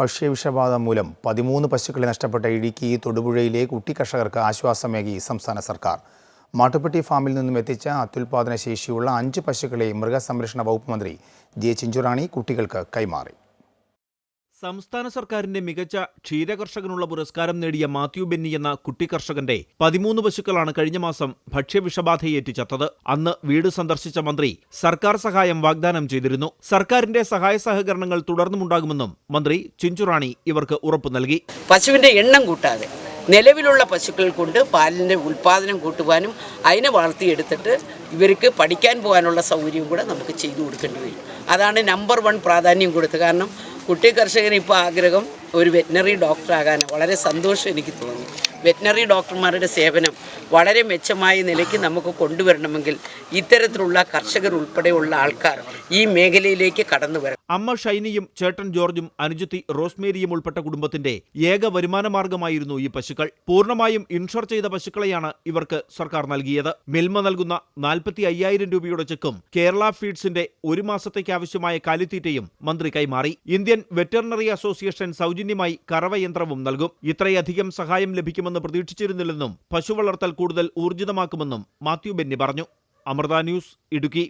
ഭക്ഷ്യവിഷബാധ മൂലം പതിമൂന്ന് പശുക്കളെ നഷ്ടപ്പെട്ട ഇടുക്കി തൊടുപുഴയിലെ കുട്ടി കർഷകർക്ക് ആശ്വാസമേകി സംസ്ഥാന സർക്കാർ. മാട്ടുപ്പെട്ടി ഫാമിൽ നിന്നും എത്തിച്ച അത്യുൽപാദന ശേഷിയുള്ള അഞ്ച് പശുക്കളെ മൃഗസംരക്ഷണ വകുപ്പ് മന്ത്രി ജെ ചിഞ്ചുറാണി കുട്ടികൾക്ക് കൈമാറി. സംസ്ഥാന സർക്കാരിന്റെ മികച്ച ക്ഷീരകർഷകനുള്ള പുരസ്കാരം നേടിയ മാത്യു ബെന്നി എന്ന കുട്ടി കർഷകന്റെ പതിമൂന്ന് പശുക്കളാണ് കഴിഞ്ഞ മാസം ഭക്ഷ്യവിഷബാധയേറ്റ് ചത്തത് അന്ന് വീട് സന്ദർശിച്ച മന്ത്രി സർക്കാർ സഹായം വാഗ്ദാനം ചെയ്തിരുന്നു. സർക്കാരിന്റെ സഹായ സഹകരണങ്ങൾ തുടർന്നുമുണ്ടാകുമെന്നും മന്ത്രി ചിഞ്ചുറാണി ഇവർക്ക് ഉറപ്പ് നൽകി. പശുവിന്റെ എണ്ണം കൂട്ടാതെ നിലവിലുള്ള പശുക്കൾ കൊണ്ട് പാലിന്റെ ഉൽപ്പാദനം കൂട്ടുവാനും അതിനെ വളർത്തിയെടുത്തിട്ട് ഇവർക്ക് പഠിക്കാൻ പോകാനുള്ള സൗകര്യവും കൂടെ നമുക്ക് ചെയ്തു കൊടുക്കേണ്ടി വരും. അതാണ് നമ്പർ വൺ പ്രാധാന്യം കൊടുത്തത്. കാരണം കുട്ടി കർഷകന് ഇപ്പോൾ ആഗ്രഹം ഒരു വെറ്റിനറി ഡോക്ടറാകാൻ വളരെ സന്തോഷം എനിക്ക് തോന്നി. വെറ്റിനറി ഡോക്ടർമാരുടെ സേവനം വളരെ മെച്ചമായ നിലയ്ക്ക് നമുക്ക് കൊണ്ടുവരണമെങ്കിൽ ഇത്തരത്തിലുള്ള കർഷകർ ഉൾപ്പെടെയുള്ള ആൾക്കാർ ഈ മേഖലയിലേക്ക് കടന്നു വരണം. അമ്മ ഷൈനിയും ചേട്ടൻ ജോർജും അനുജത്തി റോസ്മേരിയും ഉൾപ്പെട്ട കുടുംബത്തിന്റെ ഏക വരുമാന മാർഗമായിരുന്നു ഈ പശുക്കൾ. പൂർണമായും ഇൻഷുർ ചെയ്ത പശുക്കളെയാണ് ഇവർക്ക് സർക്കാർ നൽകിയത്. മിൽമ നൽകുന്ന നാൽപ്പത്തി അയ്യായിരം രൂപയുടെ ചെക്കും കേരള ഫീഡ്സിന്റെ ഒരു മാസത്തേക്ക് ആവശ്യമായ കാലിത്തീറ്റയും മന്ത്രി കൈമാറി. ഇന്ത്യൻ വെറ്ററിനറി അസോസിയേഷൻ സൗജന്യമായി കറവയന്ത്രവും നൽകും. ഇത്രയധികം സഹായം ലഭിക്കുമെന്ന് പ്രതീക്ഷിച്ചിരുന്നില്ലെന്നും പശു വളർത്തൽ കൂടുതൽ ഊർജിതമാക്കുമെന്നും മാത്യു ബെന്നി പറഞ്ഞു. അമൃത ന്യൂസ് ഇടുക്കി.